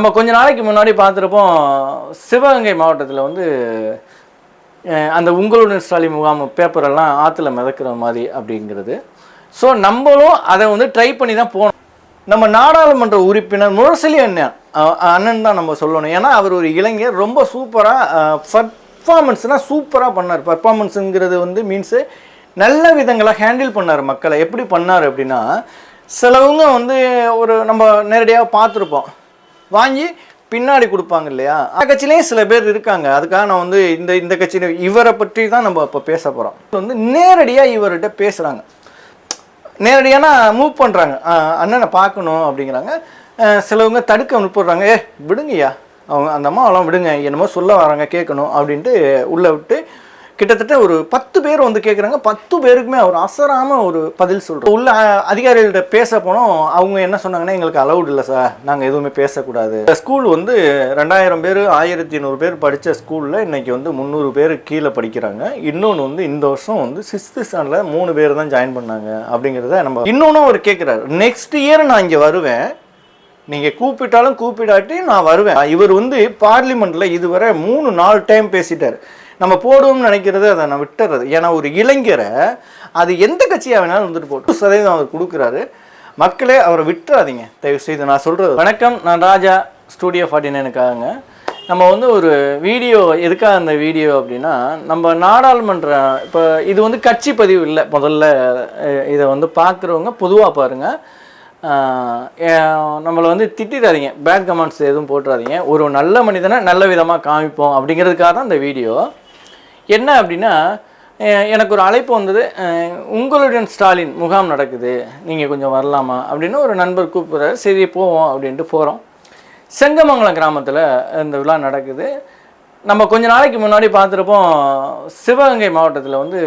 நம்ம கொஞ்ச நாளைக்கு முன்னாடி பார்த்துருப்போம் சிவகங்கை மாவட்டத்தில் வந்து அந்த உங்களுடன் ஸ்டாலின் முகாம் பேப்பரெல்லாம் ஆற்றுல மிதக்கிற மாதிரி அப்படிங்கிறது. ஸோ நம்மளும் அதை வந்து ட்ரை பண்ணி தான் போனோம் நம்ம நாடாளுமன்ற உறுப்பினர் முரசலி அண்ணன் அண்ணன் தான் நம்ம சொல்லணும். ஏன்னா அவர் ஒரு இளைஞர் ரொம்ப சூப்பராக பர்ஃபார்மன்ஸ்னால் சூப்பராக பண்ணார். பர்ஃபார்மன்ஸுங்கிறது வந்து மீன்ஸு நல்ல விதங்களாக ஹேண்டில் பண்ணார் மக்களை. எப்படி பண்ணார் அப்படின்னா சிலவங்க வந்து ஒரு நம்ம நேரடியாக பார்த்துருப்போம். வாங்கி பின்னாடி கொடுப்பாங்க இல்லையா? அந்த கட்சியிலையும் சில பேர் இருக்காங்க. அதுக்காக நான் வந்து இந்த இந்த கட்சியில இவரை பற்றி தான் நம்ம இப்போ பேச போகிறோம் வந்து நேரடியாக இவர்கிட்ட பேசுகிறாங்க நேரடியானா மூவ் பண்ணுறாங்க அண்ணனை பார்க்கணும் அப்படிங்கிறாங்க. சிலவங்க தடுக்க அனுப்பிடுறாங்க ஏ விடுங்கய்யா. அவங்க அந்த அம்மாவெல்லாம் விடுங்க. என்னமோ சொல்ல வராங்க கேட்கணும் அப்படின்ட்டு உள்ளே விட்டு கிட்டத்தட்ட ஒரு பத்து பேர் வந்து கேட்குறாங்க பத்து பேருக்குமே அவர் அசராமல் ஒரு பதில் சொல்கிறோம் உள்ள அதிகாரிகள்கிட்ட பேச போனோம் அவங்க என்ன சொன்னாங்கன்னா எங்களுக்கு அலௌட் இல்லை சார் நாங்கள் எதுவுமே பேசக்கூடாது. ஸ்கூல் வந்து ரெண்டாயிரம் பேர் ஆயிரத்தி நூறு பேர் படித்த ஸ்கூலில் இன்றைக்கி வந்து முந்நூறு பேர் கீழே படிக்கிறாங்க. இன்னொன்று வந்து இந்த வருஷம் வந்து சிக்ஸ்த்து ஸ்டாண்டில் மூணு பேர் தான் ஜாயின் பண்ணாங்க அப்படிங்கிறத நம்ம இன்னொன்று அவர் கேட்குறாரு நெக்ஸ்ட் இயர் நான் இங்கே வருவேன். நீங்கள் கூப்பிட்டாலும் கூப்பிடாட்டி நான் வருவேன். இவர் வந்து பார்லிமெண்ட்டில் இதுவரை மூணு நாலு டைம் பேசிட்டார். நம்ம போடுவோம்னு நினைக்கிறது அதை நான் விட்டுறது. ஏன்னா ஒரு இளைஞரை அது எந்த கட்சியாக வேணாலும் வந்துட்டு போட்டு சதவீதம் அவர் கொடுக்குறாரு. மக்களே அவரை விட்டுறாதீங்க. தயவு செய்து நான் சொல்கிறது வணக்கம். நான் ராஜா ஸ்டூடியோ ஃபார்ட்டி நைனுக்காகங்க நம்ம வந்து ஒரு வீடியோ எதுக்காக அந்த வீடியோ அப்படின்னா நம்ம நாடாளுமன்ற இப்போ இது வந்து கட்சி பதிவு இல்லை. முதல்ல இதை வந்து பார்க்குறவங்க பொதுவாக பாருங்கள் நம்மளை வந்து திட்டிடாதீங்க. பேட் கமெண்ட்ஸ் எதுவும் போட்டுறாதீங்க. ஒரு நல்ல மனிதனை நல்ல விதமாக காமிப்போம் அப்படிங்கிறதுக்காக தான் இந்த வீடியோ. என்ன அப்படின்னா எனக்கு ஒரு அழைப்பு வந்தது உங்களுடன் ஸ்டாலின் முகாம் நடக்குது நீங்கள் கொஞ்சம் வரலாமா அப்படின்னு ஒரு நண்பர் கூப்பிட்றாரு. சரி போவோம் அப்படின்ட்டு போகிறோம் செங்கமங்கலம் கிராமத்தில் இந்த விழா நடக்குது. நம்ம கொஞ்ச நாளைக்கு முன்னாடி பார்த்துருப்போம் சிவகங்கை மாவட்டத்தில் வந்து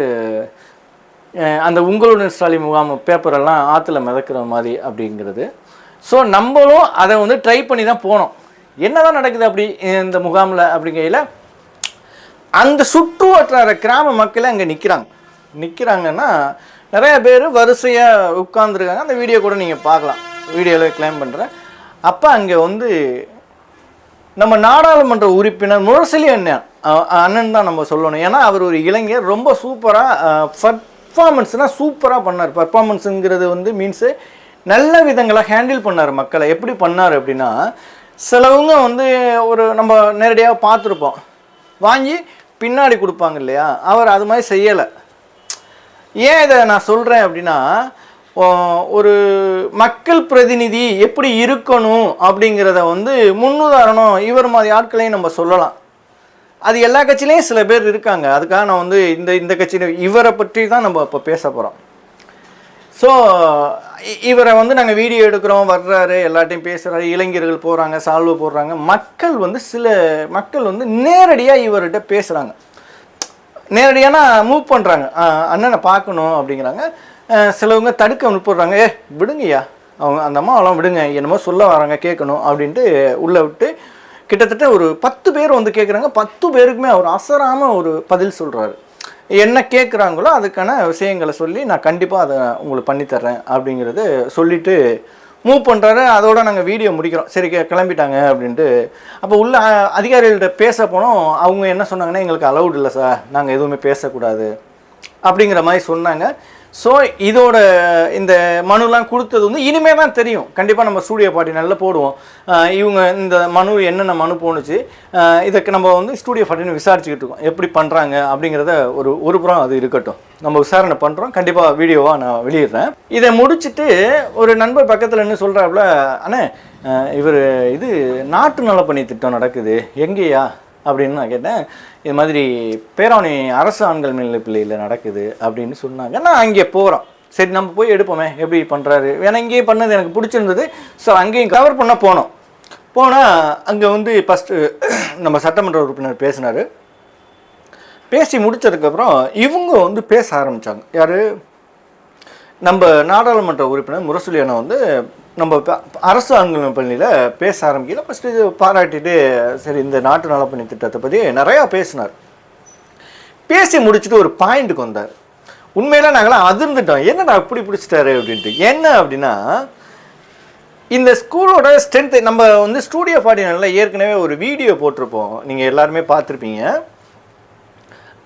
அந்த உங்களுடன் ஸ்டாலின் முகாம் பேப்பரெல்லாம் ஆற்றுல மிதக்கிற மாதிரி அப்படிங்கிறது. ஸோ நம்மளும் அதை வந்து ட்ரை பண்ணி தான் போனோம். என்னதான் நடக்குது அப்படி இந்த முகாமில் அப்படிங்கையில்? அந்த சுற்று வட்டார கிராம மக்கள் அங்கே நிற்கிறாங்க நிற்கிறாங்கன்னா நிறைய பேர் வரிசையாக உட்காந்துருக்காங்க அந்த வீடியோ கூட நீங்கள் பார்க்கலாம். வீடியோவில் கிளைம் பண்ணுறேன் அப்போ அங்கே வந்து நம்ம நாடாளுமன்ற உறுப்பினர் முரசலி அண்ணன் அண்ணன் தான் நம்ம சொல்லணும். ஏன்னா அவர் ஒரு இளைஞர். ரொம்ப சூப்பராக பர்ஃபார்மன்ஸ்னால் சூப்பராக பண்ணார். பர்ஃபார்மன்ஸுங்கிறது வந்து மீன்ஸு நல்ல விதங்களாக ஹேண்டில் பண்ணார் மக்களை. எப்படி பண்ணார் அப்படின்னா சிலவங்க வந்து ஒரு நம்ம நேரடியாக பார்த்துருப்போம். வாங்கி பின்னாடி கொடுப்பாங்க இல்லையா? அவர் அது மாதிரி செய்யலை. ஏன் இதை நான் சொல்கிறேன் அப்படின்னா ஒரு மக்கள் பிரதிநிதி எப்படி இருக்கணும் அப்படிங்கிறத வந்து முன்னுதாரணம் இவர் மாதிரி ஆட்களையும் நம்ம சொல்லலாம். அது எல்லா கட்சியிலையும் சில பேர் இருக்காங்க. அதுக்காக நான் வந்து இந்த இந்த கட்சியில இவரை பற்றி தான் நம்ம இப்போ பேச போகிறோம் ஸோ இவரை வந்து நாங்கள் வீடியோ எடுக்கிறோம் வர்றாரு எல்லாத்தையும் பேசுகிறாரு இளைஞர்கள் போகிறாங்க சால்வு போடுறாங்க. மக்கள் வந்து சில மக்கள் வந்து நேரடியாக இவர்கிட்ட பேசுகிறாங்க நேரடியானா மூவ் பண்ணுறாங்க அண்ணனை பார்க்கணும் அப்படிங்கிறாங்க. சிலவங்க தடுக்க அனுப்பிடுறாங்க ஏ விடுங்கய்யா. அவங்க அந்த அம்மாவெல்லாம் விடுங்க. என்னமோ சொல்ல வராங்க கேட்கணும் அப்படின்ட்டு உள்ளே விட்டு கிட்டத்தட்ட ஒரு பத்து பேர் வந்து கேட்குறாங்க பத்து பேருக்குமே அவர் அசராமல் ஒரு பதில் சொல்கிறாரு என்ன கேட்குறாங்களோ அதுக்கான விஷயங்களை சொல்லி நான் கண்டிப்பாக அதை உங்களுக்கு பண்ணித்தர்றேன் அப்படிங்கிறது சொல்லிவிட்டு மூவ் பண்ணுறாரு அதோட நாங்கள் வீடியோ முடிக்கிறோம். சரி கிளம்பிட்டாங்க அப்படின்ட்டு. அப்போ உள்ள அதிகாரிகள்கிட்ட பேச போனோம். அவங்க என்ன சொன்னாங்கன்னா எங்களுக்கு அலௌட் இல்லை சார். நாங்கள் எதுவுமே பேசக்கூடாது. அப்படிங்கிற மாதிரி சொன்னாங்க. ஸோ இதோட இந்த மனுலாம் கொடுத்தது வந்து இனிமே தான் தெரியும். கண்டிப்பாக நம்ம ஸ்டூடியோ பாட்டி நல்லா போடுவோம். இவங்க இந்த மனு என்னென்ன மனு போணுச்சு இதுக்கு நம்ம வந்து ஸ்டூடியோ பாட்டின்னு விசாரிச்சுக்கிட்டு இருக்கோம். எப்படி பண்ணுறாங்க அப்படிங்கிறத ஒரு ஒரு புறம் அது இருக்கட்டும். நம்ம விசாரணை பண்ணுறோம் கண்டிப்பாக வீடியோவாக நான் வெளியிடுறேன். இதை முடிச்சுட்டு ஒரு நண்பர் பக்கத்தில் என்ன சொல்கிறாப்புல அண்ணே இவர் இது நாட்டு நலப்பணி திட்டம் நடக்குது. எங்கேயா? அப்படின்னு நான் கேட்டேன். இது மாதிரி பேராவணி அரசு ஆண்கள் மேல்நிலைப்பள்ளியில் நடக்குது அப்படின்னு சொன்னாங்க. நான் அங்கே போகிறோம் சரி நம்ம போய் எடுப்போமே. எப்படி பண்ணுறாரு ஏன்னா இங்கேயே பண்ணது எனக்கு பிடிச்சிருந்தது. ஸோ அங்கேயும் கவர் பண்ண போனோம். போனால் அங்கே வந்து ஃபஸ்ட்டு நம்ம சட்டமன்ற உறுப்பினர் பேசினார். பேசி முடித்ததுக்கப்புறம் இவங்க வந்து பேச ஆரம்பித்தாங்க யார்? நம்ம நாடாளுமன்ற உறுப்பினர் முரசொலி அண்ணா வந்து நம்ம அரசு ஆண்கள் பள்ளியில் பேச ஆரம்பிக்கல ஃபஸ்ட்டு இது பாராட்டிட்டு சரி இந்த நாட்டு நலப்பணி திட்டத்தை பற்றி நிறையா பேசினார். பேசி முடிச்சுட்டு ஒரு பாயிண்ட்டுக்கு வந்தார். உண்மையில நாங்களாம் அதிர்ந்துட்டோம். என்னடா அப்படி பிடிச்சிட்டாரு அப்படின்ட்டு. என்ன அப்படின்னா இந்த ஸ்கூலோட ஸ்ட்ரென்த்து நம்ம வந்து ஸ்டூடியோ ஃபார்ட்டினில் ஏற்கனவே ஒரு வீடியோ போட்டிருப்போம். நீங்கள் எல்லாருமே பார்த்துருப்பீங்க.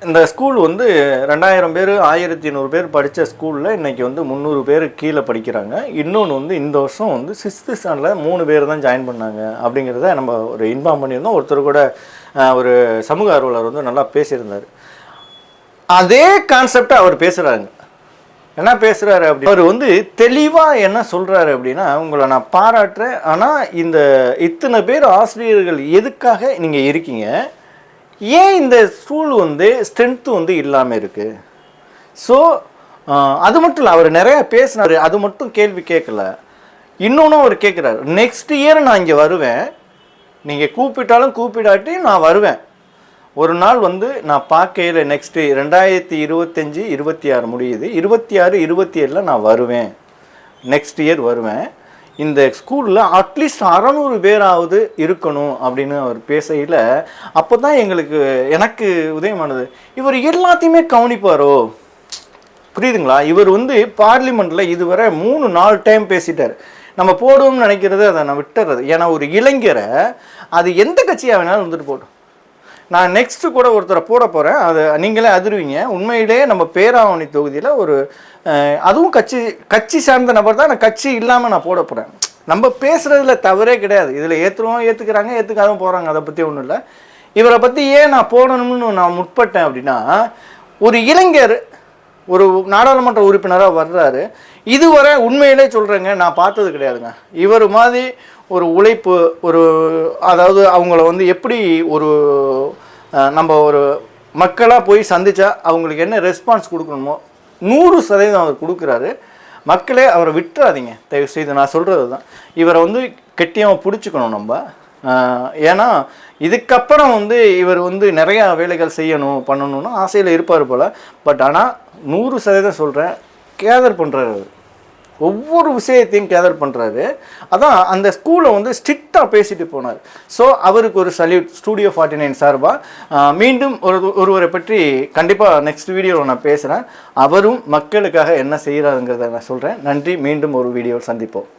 இந்த ஸ்கூல் வந்து ரெண்டாயிரம் பேர் ஆயிரத்தி நூறு பேர் படித்த ஸ்கூலில் இன்றைக்கி வந்து முந்நூறு பேர் கீழே படிக்கிறாங்க. இன்னொன்று வந்து இந்த வருஷம் வந்து சிக்ஸ்த்து ஸ்டாண்டில் மூணு பேர் தான் ஜாயின் பண்ணாங்க அப்படிங்கிறத நம்ம ஒரு இன்ஃபார்ம் பண்ணியிருந்தோம். ஒருத்தர் கூட ஒரு சமூக ஆர்வலர் வந்து நல்லா பேசியிருந்தார். அதே கான்செப்டை அவர் பேசுகிறாங்க என்ன பேசுகிறாரு அப்படி? அவர் வந்து தெளிவாக என்ன சொல்கிறாரு அப்படின்னா உங்களை நான் பாராட்டுறேன். ஆனால் இந்த இத்தனை பேர் ஆசிரியர்கள் எதுக்காக நீங்கள் இருக்கீங்க? ஏன் இந்த ஸ்கூல் வந்து ஸ்ட்ரென்த்து வந்து இல்லாமல் இருக்குது ஸோ அது மட்டும் இல்லை அவர் நிறையா பேசினார் அது மட்டும் கேள்வி கேட்கல. இன்னொன்றும் அவர் கேட்குறாரு. நெக்ஸ்ட் இயர் நான் இங்கே வருவேன். நீங்கள் கூப்பிட்டாலும் கூப்பிடாட்டி நான் வருவேன். ஒரு நாள் வந்து நான் பார்க்கையில் நெக்ஸ்ட்டு ரெண்டாயிரத்தி இருபத்தஞ்சி இருபத்தி ஆறு முடியுது. இருபத்தி ஆறு இருபத்தி ஏழில் நான் வருவேன். நெக்ஸ்ட் இயர் வருவேன். இந்த ஸ்கூலில் அட்லீஸ்ட் அறநூறு பேராவது இருக்கணும் அப்படின்னு அவர் பேசையில் அப்போ தான் எங்களுக்கு எனக்கு உதயமானது. இவர் எல்லாத்தையுமே கவனிப்பாரோ? புரியுதுங்களா? இவர் வந்து பார்லிமெண்ட்டில் இதுவரை மூணு நாலு டைம் பேசிட்டார். நம்ம போடுவோம்னு நினைக்கிறது அதை நான் விட்டுறது. ஏன்னா ஒரு இளைஞரை அது எந்த கட்சியாக வேணாலும் வந்துட்டு போடும் நான் நெக்ஸ்ட்டு கூட ஒருத்தரை போட போகிறேன் அது நீங்களே அதிருவீங்க. உண்மையிலேயே நம்ம பேராவணி தொகுதியில் ஒரு அதுவும் கட்சி கட்சி சார்ந்த நபர் தான். நான் கட்சி இல்லாமல் நான் போட போகிறேன் நம்ம பேசுகிறதுல தவறே கிடையாது. இதில் ஏற்றுவோம் ஏற்றுக்கிறாங்க ஏற்றுக்காதும் போகிறாங்க அதை பற்றி ஒன்றும் இல்லை. இவரை பற்றி ஏன் நான் போடணும்னு நான் முற்பட்டேன் அப்படின்னா ஒரு இளைஞர் ஒரு நாடாளுமன்ற உறுப்பினராக வர்றாரு. இதுவரை உண்மையிலே சொல்கிறேங்க நான் பார்த்தது கிடையாதுங்க. இவர் மாதிரி ஒரு உழைப்பு ஒரு அதாவது அவங்கள வந்து எப்படி ஒரு நம்ம ஒரு மக்களாக போய் சந்தித்தா அவங்களுக்கு என்ன ரெஸ்பான்ஸ் கொடுக்கணுமோ நூறு சதவீதம் அவர் கொடுக்குறாரு. மக்களே அவரை விட்டுறாதீங்க. தயவு செய்து நான் சொல்கிறது தான் இவரை வந்து கெட்டியாக பிடிச்சிக்கணும் நம்ம. ஏன்னா இதுக்கப்புறம் வந்து இவர் வந்து நிறையா வேலைகள் செய்யணும் பண்ணணும்னு ஆசையில் இருப்பார் போல். பட் ஆனால் நூறு சதவீதம் சொல்கிறேன் கேதர் பண்ணுறாரு ஒவ்வொரு விஷயத்தையும் கேதர் பண்ணுறாரு அதான் அந்த ஸ்கூலை வந்து ஸ்ட்ரிக்டாக பேசிட்டு போனார். ஸோ அவருக்கு ஒரு சல்யூட் ஸ்டூடியோ ஃபார்ட்டி நைன் சார்பாக மீண்டும் ஒரு ஒருவரை பற்றி கண்டிப்பாக நெக்ஸ்ட் வீடியோவில் நான் பேசுகிறேன் அவரும் மக்களுக்காக என்ன செய்கிறாருங்கிறத நான் சொல்கிறேன் நன்றி மீண்டும் ஒரு வீடியோவில் சந்திப்போம்.